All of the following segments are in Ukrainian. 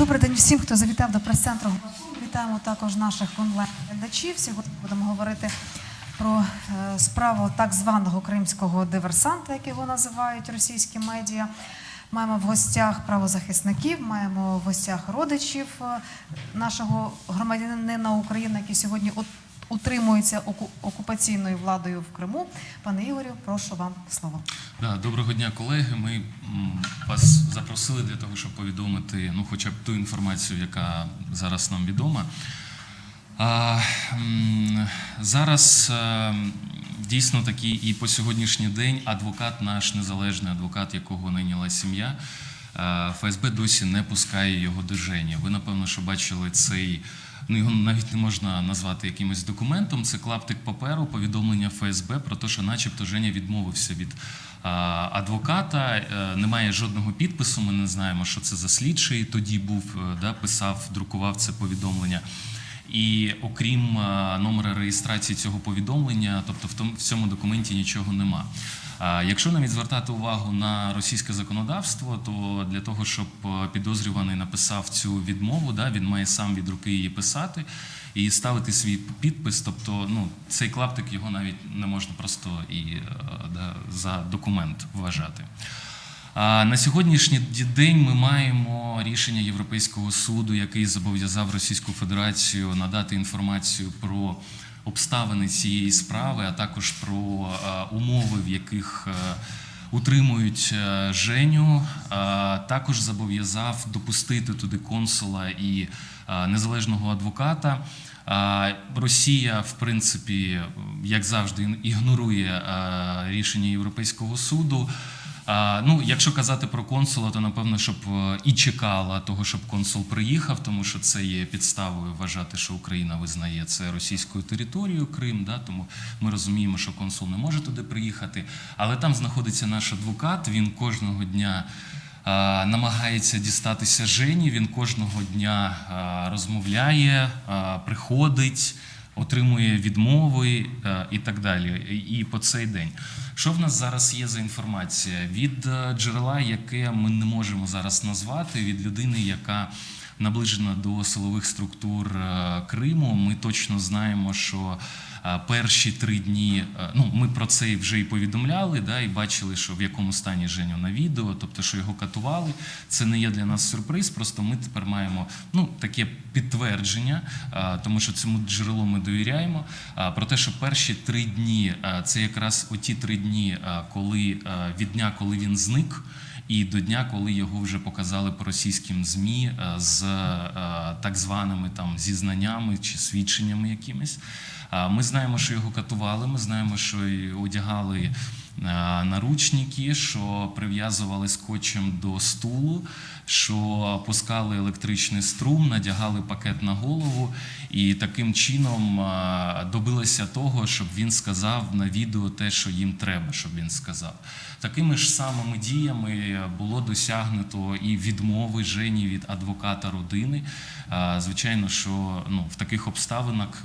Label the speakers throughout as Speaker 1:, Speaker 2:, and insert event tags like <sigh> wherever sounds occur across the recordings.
Speaker 1: Добрий день всім, хто завітав до прес-центру. Вітаємо також наших онлайн-глядачів. Сьогодні будемо говорити про е, справу так званого кримського диверсанта, як його називають російські медіа. Маємо в гостях правозахисників, маємо в гостях родичів е, нашого громадянина України, який сьогодні утримується оку- окупаційною владою в Криму. Пане Ігорю, прошу вам слово.
Speaker 2: Да, доброго дня, колеги. Ми вас запросили для того, щоб повідомити ну, хоча б ту інформацію, яка зараз нам відома. А, зараз е, дійсно таки і по сьогоднішній день адвокат, наш незалежний адвокат, якого найняла сім'я, е, ФСБ досі не пускає його до Жені. Ви напевно, що бачили цей. Ну, його навіть не можна назвати якимось документом. Це клаптик паперу, повідомлення ФСБ про те, що, начебто, Женя відмовився від адвоката. Е, Немає жодного підпису. Ми не знаємо, що це за слідчий. Тоді був е, да, писав, друкував це повідомлення. І окрім е, номера реєстрації цього повідомлення, тобто в тому в цьому документі нічого нема. Якщо навіть звертати увагу на російське законодавство, то для того, щоб е, підозрюваний написав цю відмову, да, він має сам від руки її писати і ставити свій підпис. Тобто, ну цей клаптик його навіть не можна просто і е, да, за документ вважати. На сьогоднішній день ми маємо рішення Європейського суду, який зобов'язав Російську Федерацію надати інформацію про обставини цієї справи, а також про умови, в яких е, утримують е, Женю. Також зобов'язав допустити туди консула і е, незалежного адвоката. Росія, в принципі, як завжди, ігнорує рішення Європейського суду. Ну, якщо казати про консула, то напевно, щоб е, і чекала того, щоб консул приїхав, тому що це є підставою вважати, що Україна визнає це російською територією Крим. Да, тому ми розуміємо, що консул не може туди приїхати. Але там знаходиться наш адвокат. Він кожного дня. Намагається дістатися Жені. Він кожного дня розмовляє, приходить, отримує відмови е, і так далі. І по цей день. Що в нас зараз є за інформація? Від е, джерела, яке ми не можемо зараз назвати, від людини, яка наближена до силових структур е, Криму, ми точно знаємо, що е, перші три дні, е, ну ми про це вже і повідомляли, да, і бачили, що в якому стані Женю на відео, тобто, що його катували. Це не є для нас сюрприз. Просто ми тепер маємо ну таке підтвердження, тому що цьому джерелу ми довіряємо. Про те, що перші три дні це якраз оті три дні, коли від дня, коли він зник. І до дня, коли його вже показали по російським змі е, з е, так званими там зізнаннями чи свідченнями якимись. Ми знаємо, що його катували. Ми знаємо, що одягали наручники, що прив'язували скотчем до стулу, що пускали електричний струм, надягали пакет на голову, і таким чином е, добилися того, щоб він сказав на відео те, що їм треба, щоб він сказав. Такими ж самими діями було досягнуто і відмови Жені від адвоката родини. Е, Звичайно, що ну, в таких обставинах.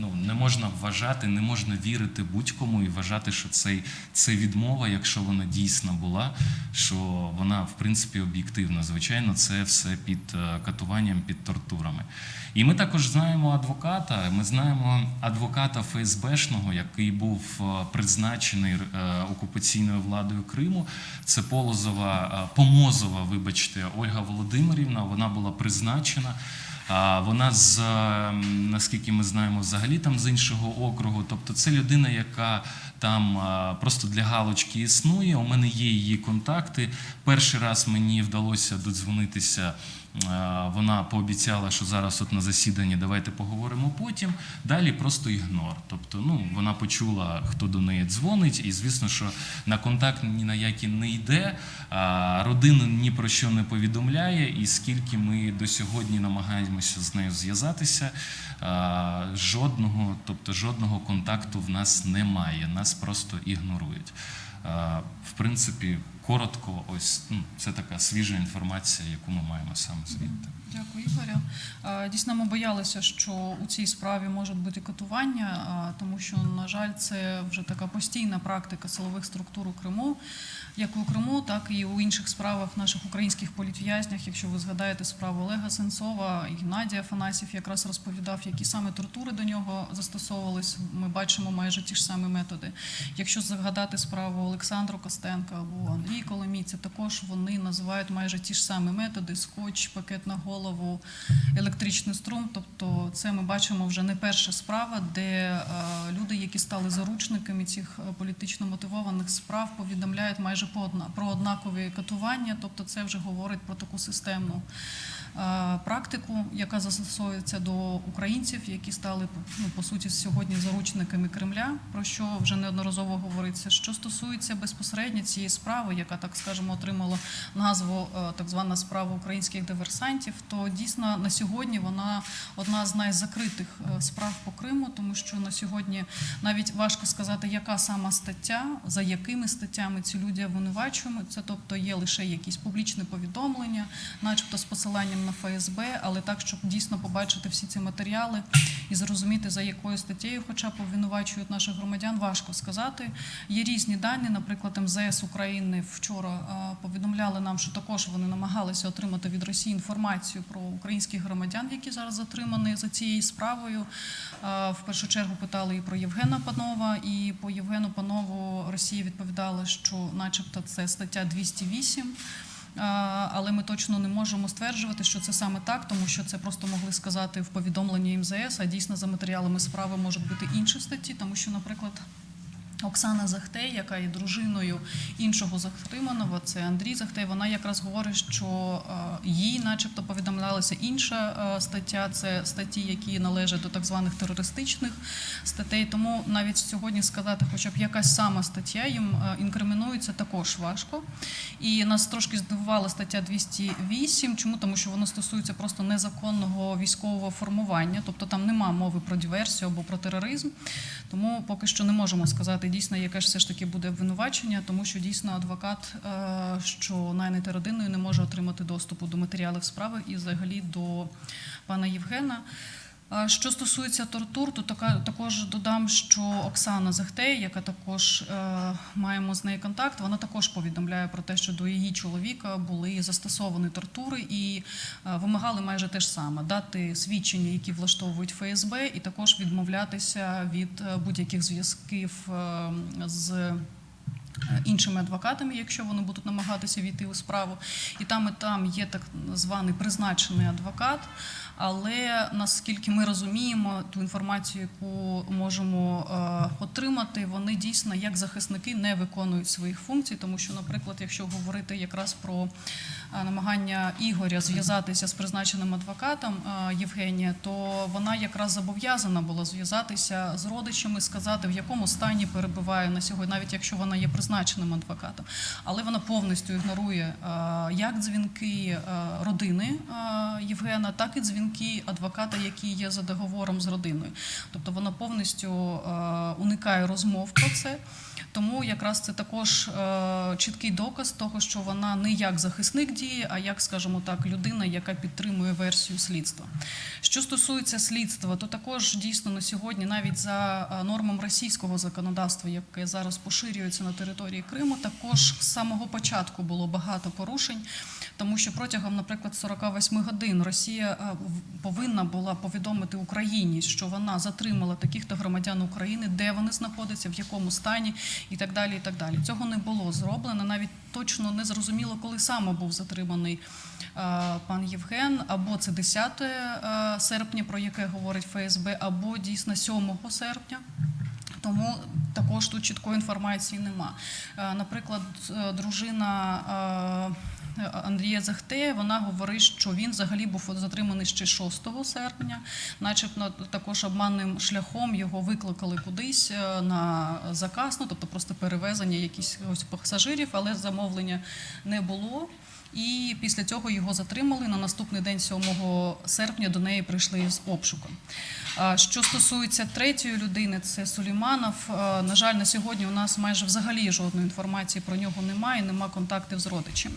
Speaker 2: Ну, не можна вважати, не можна вірити будь-кому і вважати, що цей, це відмова, якщо вона дійсна була, що вона в принципі об'єктивна. Звичайно, це все під е, катуванням, під тортурами. І ми також знаємо адвоката. Ми знаємо адвоката ФСБшного, який був е, призначений е, окупаційною владою Криму. Це Полозова, Помозова, вибачте, Ольга Володимирівна. Вона була призначена. Вона з ем, наскільки ми знаємо, взагалі там з іншого округу. Тобто, це людина, яка там просто для галочки існує. У мене є її контакти. Перший раз мені вдалося додзвонитися. А, Вона пообіцяла, що зараз от на засіданні давайте поговоримо потім. Далі просто ігнор. Тобто, ну вона почула, хто до неї дзвонить, і звісно, що на контакт ні на який не йде. а, Родину ні про що не повідомляє, і скільки ми до сьогодні намагаємося з нею зв'язатися, жодного, тобто жодного контакту в нас немає. Нас просто ігнорують. Е, В принципі, коротко, ось ну, це така свіжа інформація, яку ми маємо саме звідти.
Speaker 3: Дякую, Ігоря. Дійсно, ми боялися, що у цій справі можуть бути катування, тому що, на жаль, це вже така постійна практика силових структур у Криму, як у Криму, так і у інших справах наших українських політв'язнях. Якщо ви згадаєте справу Олега Сенцова, і Геннадій Афанасьєв якраз розповідав, які саме тортури до нього застосовувались. Ми бачимо майже ті ж самі методи. Якщо згадати справу Олександру Костенка або Андрій Коломійця, також вони називають майже ті ж самі методи: скотч, пакет на голову, електричний струм. Тобто, це ми бачимо вже не перша справа, де е, люди, які стали заручниками цих е, політично мотивованих справ, повідомляють майже по одна про однакові катування. Тобто, це вже говорить про таку системну практику, яка застосовується до українців, які стали ну, по суті сьогодні заручниками Кремля, про що вже неодноразово говориться. Що стосується безпосередньо цієї справи, яка так скажемо отримала назву е, так звана справа українських диверсантів, то дійсно на сьогодні вона одна з найзакритих е, справ по Криму, тому що на сьогодні навіть важко сказати, яка сама стаття, за якими статтями ці люди обвинувачуємо. Це тобто є лише якісь публічні повідомлення, начебто з посиланням на ФСБ, але так, щоб дійсно побачити всі ці матеріали і зрозуміти, за якою статтєю, хоча б обвинувачують наших громадян, важко сказати. Є різні дані. Наприклад, МЗС України вчора е, повідомляли нам, що також вони намагалися отримати від Росії інформацію про українських громадян, які зараз затримані за цією справою. Е, В першу чергу питали і про Євгена Панова, і по Євгену Панову Росія відповідала, що, начебто, це стаття 208. Але ми точно не можемо стверджувати, що це саме так, тому що це просто могли сказати в повідомленні МЗС, а дійсно за матеріалами справи можуть бути інші статті, тому що, наприклад. Оксана Захтей, яка є дружиною іншого затриманого, це Андрій Захтей. Вона якраз говорить, що е, їй, начебто, повідомлялася інша е, стаття. Це статті, які належать до так званих терористичних статей. Тому навіть сьогодні сказати, хоча б якась сама стаття їм е, інкримінується, також важко. І нас трошки здивувала стаття 208. Чому? Тому що воно стосується просто незаконного військового формування, тобто там нема мови про диверсію або про тероризм. Тому поки що не можемо сказати дійсно, яке ж все ж таки буде обвинувачення, тому що дійсно адвокат, е, що найняти родиною, не може отримати доступу до матеріалів справи і взагалі до пана Євгена. А Що стосується тортур, то така також додам, що Оксана Захтей, яка також е, маємо з нею контакт, вона також повідомляє про те, що до її чоловіка були застосовані тортури і е, вимагали майже те ж саме дати свідчення, які влаштовують ФСБ, і також відмовлятися від е, будь-яких зв'язків е, з. Е, Іншими адвокатами, якщо вони будуть намагатися війти у справу, і там і там є так званий призначений адвокат. Але наскільки ми розуміємо ту інформацію, яку можемо е, отримати, вони дійсно як захисники не виконують своїх функцій, тому що, наприклад, якщо говорити якраз про е, намагання Ігоря зв'язатися з призначеним адвокатом Євгенія, то вона якраз зобов'язана була зв'язатися з родичами, сказати, в якому стані перебуває на сьогодні, навіть якщо вона є призначеним адвокатом. Але вона повністю ігнорує е, як дзвінки е, родини е, Євгена, так і дзвінки адвоката, який є за договором з родиною. Тобто вона повністю уникає розмов про це. Тому якраз це також е, чіткий доказ того, що вона не як захисник діє, а як, скажімо так, людина, яка підтримує версію слідства. Що стосується слідства, то також дійсно на сьогодні, навіть за е, нормам російського законодавства, яке зараз поширюється на території Криму, також з самого початку було багато порушень, тому що протягом, наприклад, 48 годин Росія е, повинна була повідомити Україні, що вона затримала таких-то громадян України, де вони знаходяться, в якому стані і так далі. І так далі. Цього не було зроблено. Навіть точно не зрозуміло, коли саме був затриманий е, пан Євген, або це 10 е, серпня, про яке говорить ФСБ, або дійсно 7 серпня. Тому також тут чіткої інформації нема. Е, Наприклад, дружина Андрія Захтея, вона говорить, що він взагалі був затриманий ще 6 серпня, начебто також обманним шляхом його викликали кудись е, на заказ, ну тобто просто перевезення якихось пасажирів, але замовлення не було. І після цього його затримали. На наступний день, 7 серпня, до неї прийшли з обшуком. Що стосується третьої людини, це Сулейманов. Е, На жаль, на сьогодні у нас майже взагалі жодної інформації про нього немає, нема контактів з родичами.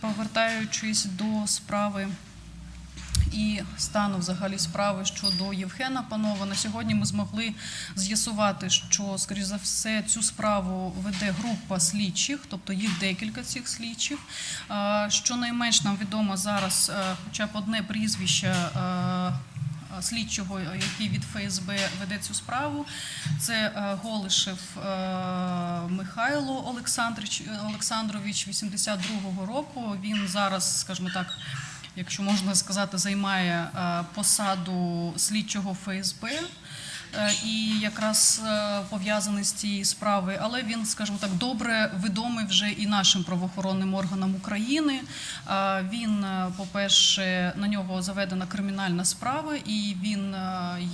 Speaker 3: Повертаючись до справи і стану взагалі справи щодо Євгена Панова. На сьогодні ми змогли з'ясувати, що, скоріш за все, цю справу веде група слідчих, тобто їх декілька цих слідчих. Е, Щонайменш нам відомо зараз е, хоча б одне прізвище. е, Слідчого, який від ФСБ веде цю справу, це е, Голишев Михайло Олександрович 82-го року. Він зараз, скажімо так, якщо можна сказати, займає е, посаду слідчого ФСБ. Е, І якраз е, пов'язаний з цією справою, але він, скажімо так, добре відомий вже і нашим правоохоронним органам України. Е, Він, по-перше, на нього заведена кримінальна справа, і він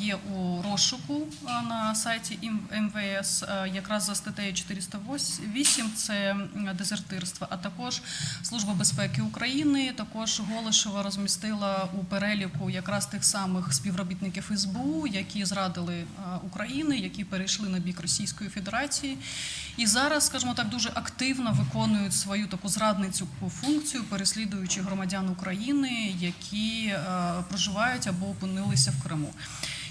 Speaker 3: є у розшуку на сайті МВС, якраз за статтею 408 це дезертирство. А також Служба безпеки України також Голишева розмістила у переліку якраз тих самих співробітників СБУ, які зрадили е, України, які перейшли на бік Російської Федерації, і зараз, скажімо так, дуже активно виконують свою таку зрадницю функцію, переслідуючи громадян України, які е, проживають або опинилися в Криму.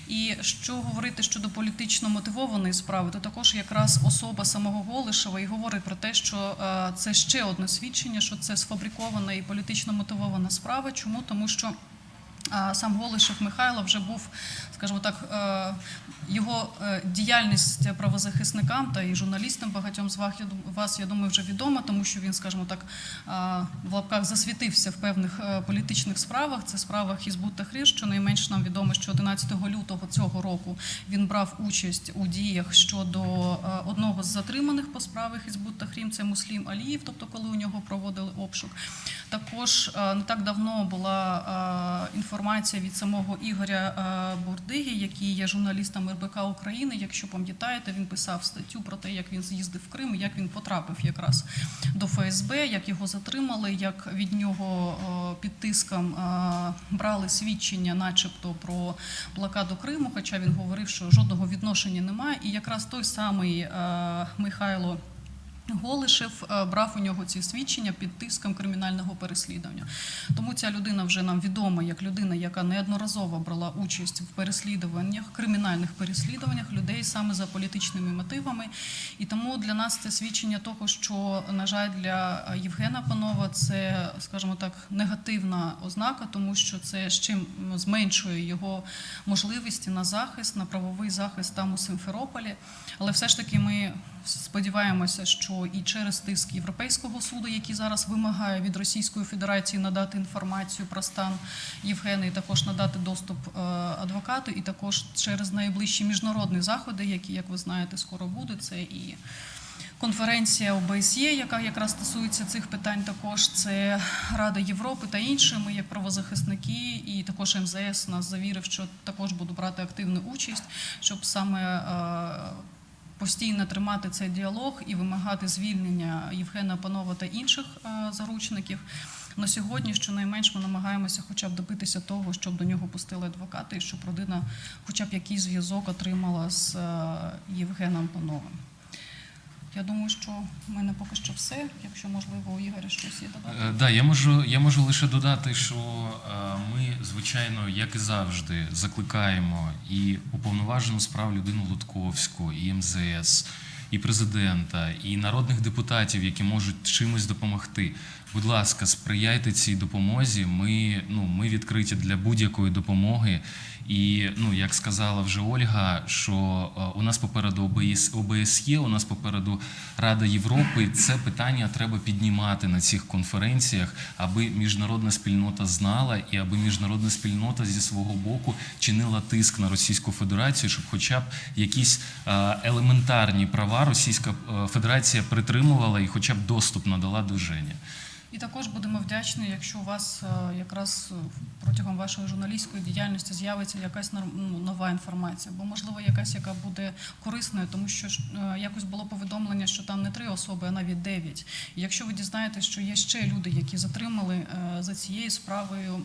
Speaker 3: І що говорити щодо політично мотивованої справи, то також якраз особа самого Голишева і говорить про те, що е, це ще одне свідчення, що це сфабрикована і політично мотивована справа. Чому? Тому що Сам Голишев Михайло вже був, скажімо так, е, його е, діяльність правозахисникам та і журналістам багатьом з вас, я думаю, вже відома, тому що він, скажімо так, в лапках засвітився в певних е, політичних справах. Це справа Хізбут Тахрір. Щонайменш нам відомо, що 11 лютого цього року він брав участь у діях щодо е, одного з затриманих по справі Хізбут Тахрім, це Муслім Аліїв, тобто коли у нього проводили обшук. Також е, не так давно була е, інформація від самого Ігоря е, Бурдиги, який є журналістом РБК України. Якщо пам'ятаєте, він писав статтю про те, як він з'їздив в Крим, як він потрапив якраз до ФСБ, як його затримали, як від нього е, під тиском е, брали свідчення, начебто про блокаду Криму. Хоча він говорив, що жодного відношення немає. І якраз той самий е, Михайло. Голишев е, брав у нього ці свідчення під тиском кримінального переслідування. Тому ця людина вже нам відома як людина, яка неодноразово брала участь в переслідуваннях, кримінальних переслідуваннях людей саме за політичними мотивами. І тому для нас це свідчення того, що, на жаль, для Євгена Панова це, скажімо так, негативна ознака, тому що це ще м, зменшує його можливості на захист, на правовий захист там у Симферополі. Але все ж таки ми сподіваємося, що і через тиск Європейського суду, який зараз вимагає від Російської Федерації надати інформацію про стан Євгена, і також надати доступ е, адвокату, і також через найближчі міжнародні заходи, які, як ви знаєте, скоро будуть. Це і конференція ОБСЄ, яка якраз стосується цих питань, також це Рада Європи та інші. Ми як правозахисники, і також МЗС нас завірив, що також буду брати активну участь, щоб саме. Постійно тримати цей діалог і вимагати звільнення Євгена Панова та інших е, заручників. На сьогодні, щонайменш, ми намагаємося хоча б добитися того, щоб до нього пустили адвокати, і щоб родина хоча б якийсь зв'язок отримала з е, Євгеном Пановим. Я думаю, що в мене поки що все. Якщо можливо у Ігоря щось є додати.
Speaker 2: Е, Да, я можу, я можу лише додати, що е, ми, звичайно, як і завжди, закликаємо і уповноважену справ людину Лутковську, і МЗС, і президента, і народних депутатів, які можуть чимось допомогти. Будь ласка, сприяйте цій допомозі. Ми, ну, ми відкриті для будь-якої допомоги. І ну, як сказала вже Ольга, що е, у нас попереду ОБС, ОБСЄ, у нас попереду Рада Європи. Це питання треба піднімати на цих конференціях, аби міжнародна спільнота знала і аби міжнародна спільнота зі свого боку чинила тиск на Російську Федерацію, щоб, хоча б якісь е, елементарні права Російська е, Федерація притримувала і, хоча б доступ надала до Жені.
Speaker 3: І також будемо вдячні, якщо у вас е, якраз е, протягом вашої журналістської діяльності з'явиться якась ну, нова інформація, бо можливо якась, яка буде корисною, тому що е, якось було повідомлення, що там не три особи, а навіть дев'ять. Якщо ви дізнаєтесь, що є ще люди, які затримали за цією справою,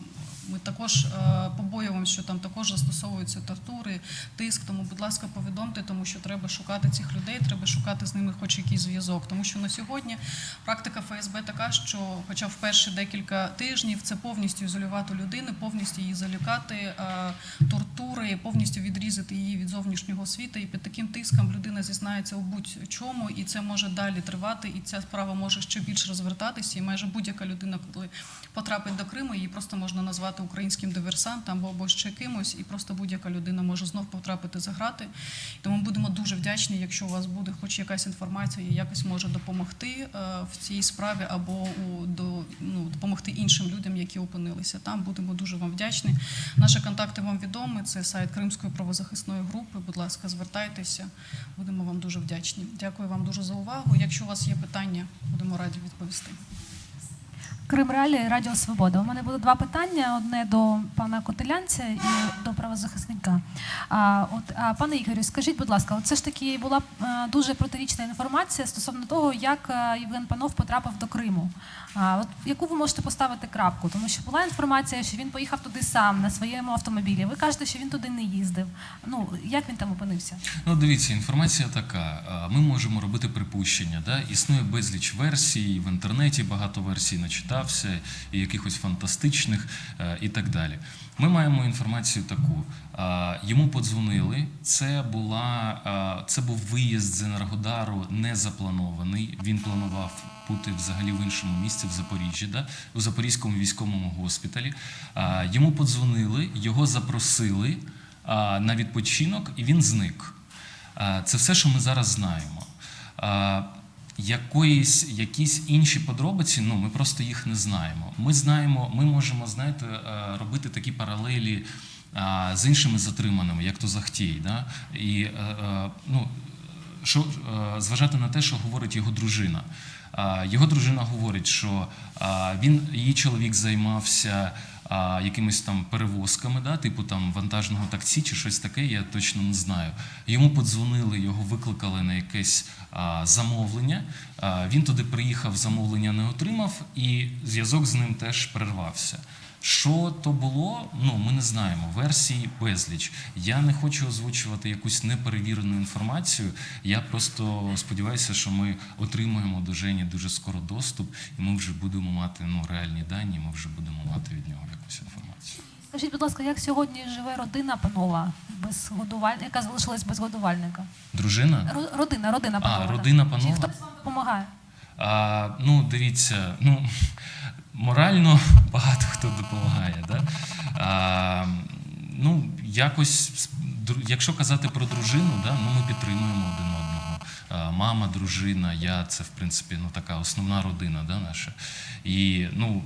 Speaker 3: ми також е, побоюємося, що там також застосовуються тортури, тиск. Тому, будь ласка, повідомте, тому що треба шукати цих людей, треба шукати з ними хоч якийсь зв'язок. Тому що на сьогодні практика ФСБ така, що, хоча в перші декілька тижнів це повністю ізолювати людину, повністю її залякати, е, тортури, повністю відрізати її від зовнішнього світу. І під таким тиском людина зізнається у будь-чому, і це може далі тривати, і ця справа може ще більше розвертатися. І майже будь-яка людина, коли потрапить до Криму, її просто можна назвати українським диверсантом або, або ще кимось, і просто будь-яка людина може знов потрапити за грати. Тому будемо дуже вдячні, якщо у вас буде хоч якась інформація, і якось може допомогти е, в цій справі, або у до ну допомогти іншим людям, які опинилися там. Будемо дуже вам вдячні. Наші контакти вам відомі. Це сайт Кримської правозахисної групи. Будь ласка, звертайтеся. Будемо вам дуже вдячні. Дякую вам дуже за увагу. Якщо у вас є питання, будемо раді відповісти.
Speaker 4: Крим Реалії, Радіо Свобода. У мене було два питання: одне до пана Котелянця і до правозахисника. А, от, а, пане Ігорю, скажіть, будь ласка, от все ж таки була е, дуже протирічна інформація стосовно того, як е, Євген Панов потрапив до Криму. А, от яку ви можете поставити крапку? Тому що була інформація, що він поїхав туди сам на своєму автомобілі. Ви кажете, що він туди не їздив. Ну як він там опинився?
Speaker 2: Ну, дивіться, інформація така. Ми можемо робити припущення. Да? Існує безліч версій, в інтернеті багато версій начитався, і якихось фантастичних е, і так далі. Ми маємо інформацію таку. Йому подзвонили. Це була це був виїзд з Енергодару не запланований. Він планував бути взагалі в іншому місці в Запоріжжі, да? у Запорізькому військовому госпіталі. Йому подзвонили, його запросили на відпочинок, і він зник. Це все, що ми зараз знаємо. Якоїсь, якісь інші подробиці, ну ми просто їх не знаємо. Ми знаємо, ми можемо, знаєте, е, робити такі паралелі з іншими затриманими, як то Захтій. Да? І е, е, ну, що, е, зважати на те, що говорить його дружина. Його дружина говорить, що він, її чоловік займався а, якимись там перевозками, да, типу там вантажного таксі чи щось таке, я точно не знаю. Йому подзвонили, його викликали на якесь а, замовлення. А, він туди приїхав, замовлення не отримав, і зв'язок з ним теж перервався. Що то було, ну ми не знаємо. Версії безліч. Я не хочу озвучувати якусь неперевірену інформацію. Я просто сподіваюся, що ми отримаємо до Жені дуже скоро доступ, і ми вже будемо мати ну, реальні дані. Ми вже будемо мати від нього якусь інформацію.
Speaker 4: Скажіть, будь ласка, як сьогодні живе родина Панова без годувальника, яка залишилась без годувальника?
Speaker 2: Дружина?
Speaker 4: Ро- Родина, родина Панова. так.
Speaker 2: родина Панова?
Speaker 4: Чи вам допомагає?
Speaker 2: А, ну, дивіться, ну морально <laughs> багато хто допомагає. Да? А, ну, якось, якщо казати про дружину, да, ну, ми підтримуємо один одного. А, мама, дружина, я це в принципі ну, така основна родина да, наша. І ну,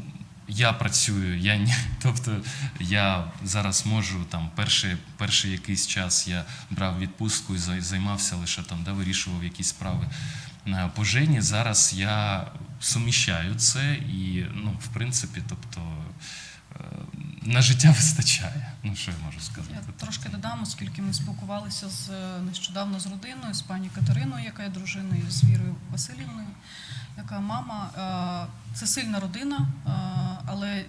Speaker 2: я працюю, я <laughs> тобто я зараз можу там перший, перший якийсь час я брав відпустку і займався лише там, да, вирішував якісь справи е, по жені. Зараз я суміщаю це і, ну, в принципі, тобто е, на життя вистачає. Ну, що я можу сказати?
Speaker 3: Я трошки додам, оскільки ми спілкувалися з е, нещодавно з родиною, з пані Катериною, яка є дружиною, з Вірою Васильівною, яка мама. Е, Це сильна родина, але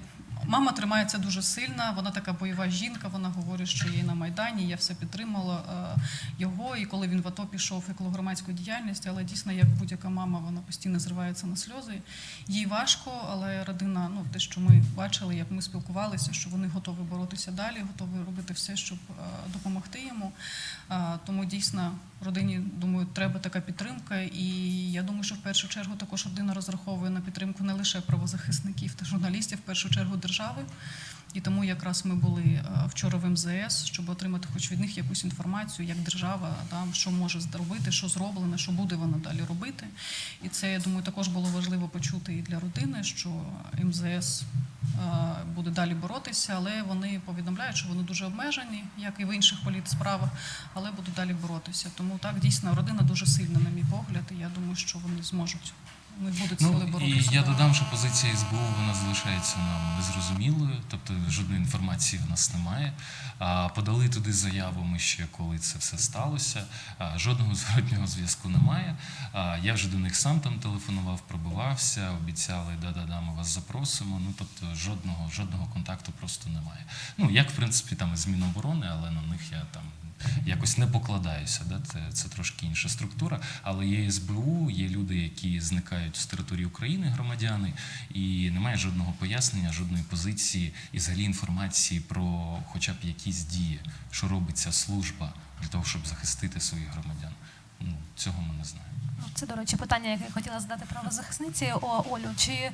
Speaker 3: мама тримається дуже сильно. Вона така бойова жінка. Вона говорить, що є на майдані. Я все підтримала е, його. І коли він в АТО пішов і коло громадської діяльності, але дійсно, як будь-яка мама, вона постійно зривається на сльози. Їй важко, але родина, ну те, що ми бачили, як ми спілкувалися, що вони готові боротися далі, готові робити все, щоб е, допомогти йому. Е, Тому дійсно родині, думаю, треба така підтримка. І я думаю, що в першу чергу також родина розраховує на підтримку не лише правозахисників та журналістів, в першу чергу держави. І тому якраз ми були е, вчора в МЗС, щоб отримати хоч від них якусь інформацію, як держава, там, що може зробити, що зроблено, що буде вона далі робити. І це, я думаю, також було важливо почути і для родини, що МЗС е, буде далі боротися, але вони повідомляють, що вони дуже обмежені, як і в інших політсправах, але будуть далі боротися. Тому так дійсно родина дуже сильна, на мій погляд, і я думаю, що вони зможуть них будуть сили
Speaker 2: Ну,
Speaker 3: боротися.
Speaker 2: і я додам, що позиція СБУ вона залишається нам незрозумілою, тобто жодної інформації в нас немає. А, подали туди заяву ми ще коли це все сталося. А, жодного <laughs> зворотнього зв'язку немає. А, я вже до них сам там телефонував, пробивався, обіцяли, да-да-да, ми вас запросимо. Ну тобто жодного, жодного контакту просто немає. Ну як в принципі там і з Міноборони, але на них я там якось не покладаюся. Да? Це, це трошки інша структура. Але є СБУ, є люди, які зникають з території України, громадяни, і немає жодного пояснення, жодної позиції і взагалі інформації про хоча б якісь дії, що робить ця служба для того, щоб захистити своїх громадян. Ну, цього ми не знаємо.
Speaker 4: Ну, Це, до речі, питання, яке я хотіла задати правозахисниці Олю. Чи е,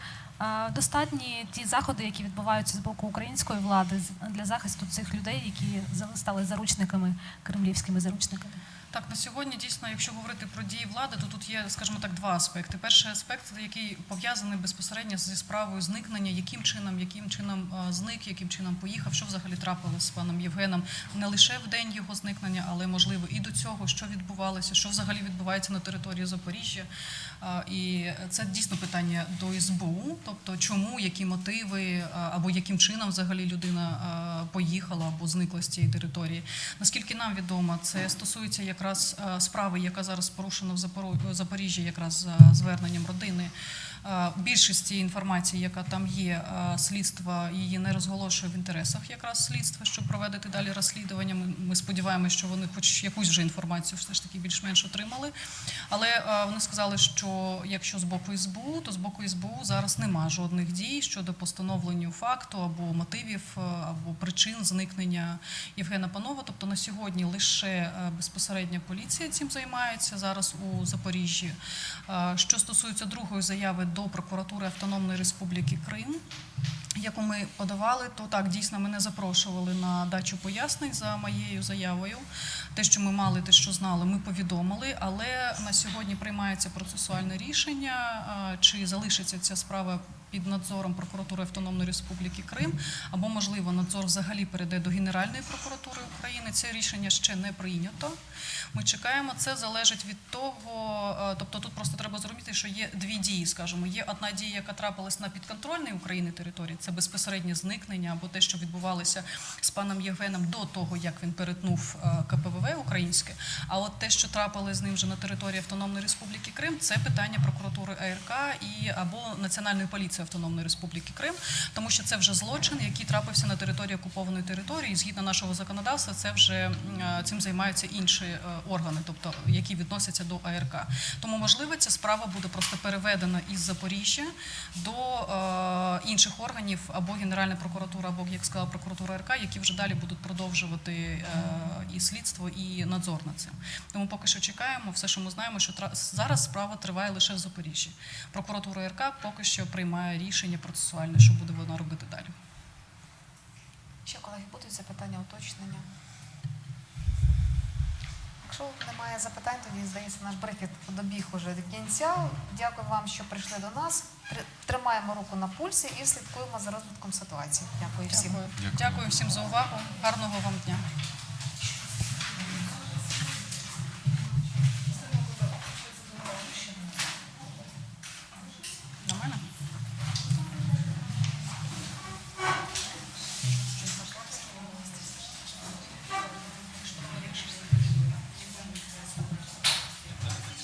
Speaker 4: достатні ті заходи, які відбуваються з боку української влади для захисту цих людей, які стали заручниками, кремлівськими заручниками?
Speaker 3: Так, на сьогодні дійсно, якщо говорити про дії влади, то тут є, скажімо так, два аспекти. Перший аспект, який пов'язаний безпосередньо зі справою зникнення, яким чином, яким чином зник, яким чином поїхав, що взагалі трапилося з паном Євгеном не лише в день його зникнення, але можливо і до цього, що відбувалося, що взагалі відбувається на території Запоріжжя. І це дійсно питання до СБУ, тобто чому, які мотиви або яким чином взагалі людина поїхала або зникла з цієї території. Наскільки нам відомо, це стосується якраз е, справи, яка зараз порушена в Запоріжжі, якраз за зверненням родини. Е, Більшість інформації, яка там є, е, слідство її не розголошує в інтересах якраз слідства, щоб проводити далі розслідування. Ми, ми сподіваємося, що вони хоч якусь вже інформацію все ж таки більш-менш отримали. Але е, вони сказали, що якщо з боку СБУ, то з боку СБУ зараз нема жодних дій щодо постановлення факту або мотивів, або причин зникнення Євгена Панова. Тобто на сьогодні лише безпосередня поліція цим займається зараз у Запоріжжі. Що стосується другої заяви до прокуратури Автономної Республіки Крим. Яку ми подавали, то так дійсно мене запрошували на дачу пояснень за моєю заявою. Те, що ми мали, те, що знали, ми повідомили. Але на сьогодні приймається процесуальне рішення, чи залишиться ця справа під надзором прокуратури Автономної Республіки Крим, або можливо надзор взагалі перейде до Генеральної прокуратури України. Це рішення ще не прийнято. Ми чекаємо. Це залежить від того, е, тобто тут просто треба зрозуміти, що є дві дії. скажімо. є одна дія, яка трапилась на підконтрольній Україні території. Це безпосереднє зникнення або те, що відбувалося з паном Євгеном до того, як він перетнув е, КПВВ українське. А от те, що трапилось з ним вже на території Автономної Республіки Крим, це питання прокуратури АРК і або Національної поліції Автономної Республіки Крим, тому що це вже злочин, який трапився на території окупованої території. І Згідно нашого законодавства, це вже е, цим займаються інші органи, тобто які відносяться до АРК. Тому можливо, ця справа буде просто переведена із Запоріжжя до е, інших органів або Генеральна прокуратура, або як сказала прокуратура АРК, які вже далі будуть продовжувати е, і слідство, і надзор над цим. Тому поки що чекаємо. Все, що ми знаємо, що зараз справа триває лише в Запоріжжі. Прокуратура РК поки що приймає рішення процесуальне, що буде вона робити далі.
Speaker 1: Ще колеги будуть запитання, уточнення? Якщо немає запитань, тоді здається, наш брифінг добіг уже до кінця. Дякую вам, що прийшли до нас. Тримаємо руку на пульсі і слідкуємо за розвитком ситуації. Дякую всім.
Speaker 2: Дякую.
Speaker 3: Дякую всім за увагу. Гарного вам дня.